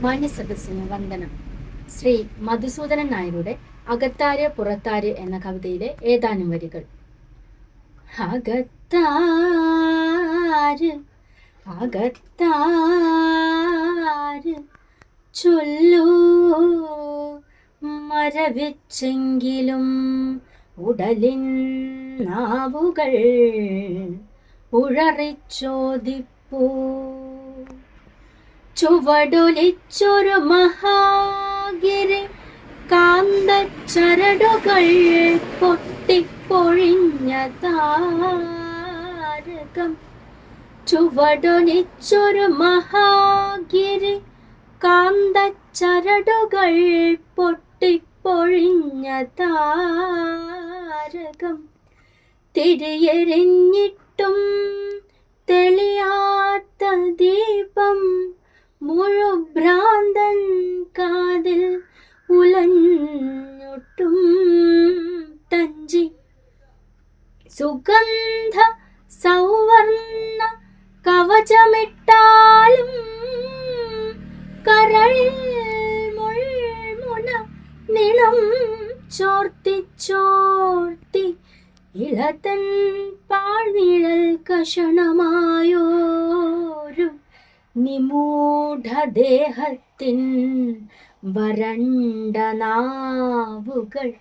മാന്യസദസ്സിന് വന്ദനം. ശ്രീ മധുസൂദനൻ നായരുടെ അകത്താര് പുറത്താര് എന്ന കവിതയിലെ ഏതാനും വരികൾ. അകത്താര് അകത്താര് ചൊല്ലൂ മരവിച്ചെങ്കിലും ഉടലിൻ നാവുകൾ ഉഴറിച്ചോദിപ്പൂ ചുവടൊലിച്ചൊരു മഹാഗിരി. കാന്തച്ചരടുകൾ പൊട്ടിപ്പൊഴിഞ്ഞ താരകം. ചുവടൊലിച്ചൊരു മഹാഗിരി. കാന്തച്ചരടുകൾ പൊട്ടിപ്പൊഴിഞ്ഞ താരകം. തിരിയെറിഞ്ഞിട്ടും തെളിയാത്ത ദീപം മുഴുഭ്രാന്തൻ കാതിൽ ഉലഞ്ഞൊട്ടും തഞ്ചി. സുഗന്ധ സൗവർണ കവചമിട്ടാലും കരളിൽ മുൾമുന നിളം ചോർത്തി ചോർത്തി ഇളതൻ പാഴ്നിഴൽ കഷണമായോരു നിമൂഢദേഹത്തിൻ വരണ്ട നാവുകൾ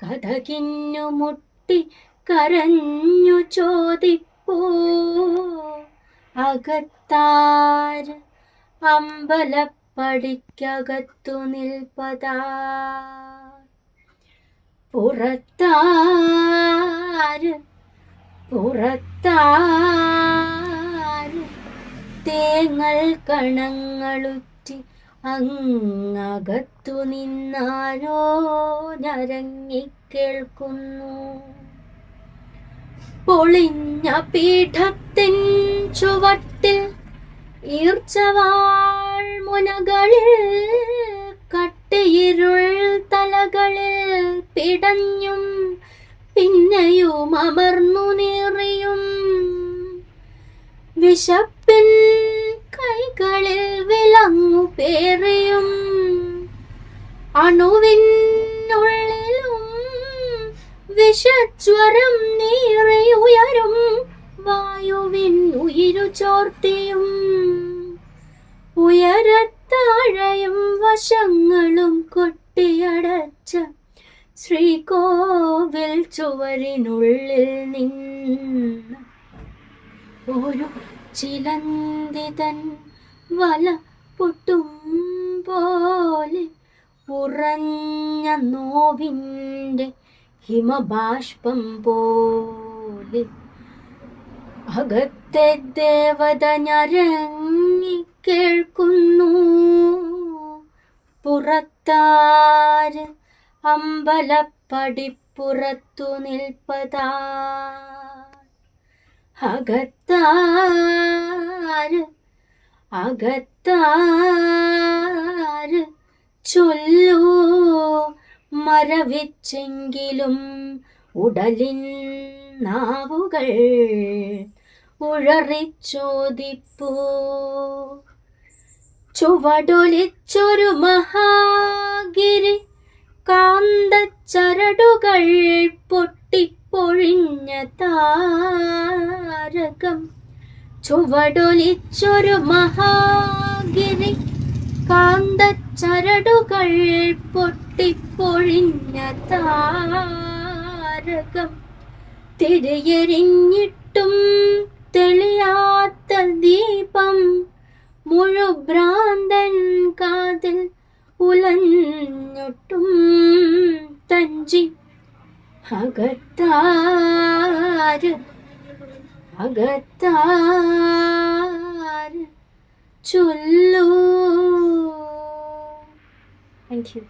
കഥകിന്നു മുട്ടി കരഞ്ഞു ചോദിപ്പോ. അകത്താർ അമ്പലപ്പടിക്കകത്തു നിൽപ്പതാ. പുറത്താര് പുറത്താര് തേങ്ങൽ കണങ്ങളുറ്റി അങ്ങകത്തു നിന്നാരോ ഞരങ്ങിക്കേൾക്കുന്നു പൊളിഞ്ഞ പീഠത്തിൻ ചുവട്ടിൽ ഈർച്ചവാൾ മുനകളിൽ കട്ടിയിരുൾ തലകളിൽ പിടഞ്ഞും പിന്നെയും അമർന്നു നീറിയും വിശപ്പിൻ കൈകളിൽ വിലങ്ങു പേറിയും. അണുവിനുള്ളിലും വിഷജ്വരം നീറിയുയരും. വായുവിൻ ഉയിരു ചോർത്തിയും. ഉയരത്താഴയും വശങ്ങളും കൊട്ടിയടച്ച ശ്രീകോവിൽ ചുവരിനുള്ളിൽ നിന്ന് ഒരു ചിലന്തിതൻ വല പൊട്ടും പോലെ ഉറഞ്ഞ നോവിന്റെ ഹിമബാഷ്പം പോലെ. അകത്തെ ദേവത ഞരങ്ങി കേൾക്കുന്നു. പുറത്താര് അമ്പലപ്പടിപ്പുറത്തു നിൽപ്പതാ. അകത്താര്? അകത്താര്? ചൊല്ലോ മരവിച്ചെങ്കിലും ഉടലിൻ നാവുകൾ ഉഴറിച്ചോദിപ്പൂ ചുവടൊലിച്ചൊരു മഹാഗിരി കാന്തച്ചരടുകൾ പൊട്ടിപ്പൊഴിഞ്ഞ താരകം. ചുവടൊലിച്ചൊരു മഹാഗിരി. കാന്തച്ചരടുകൾ പൊട്ടിപ്പൊഴിഞ്ഞ താരകം. തിരയെറിഞ്ഞിട്ടും തെളിയാത്ത ദീപം. മുഴുഭ്രാന്തൻ കാതിൽ ഉലഞ്ഞൊട്ടും തഞ്ചി അകത്താര് അകത്താര് ചൊല്ലൂ താങ്ക് യു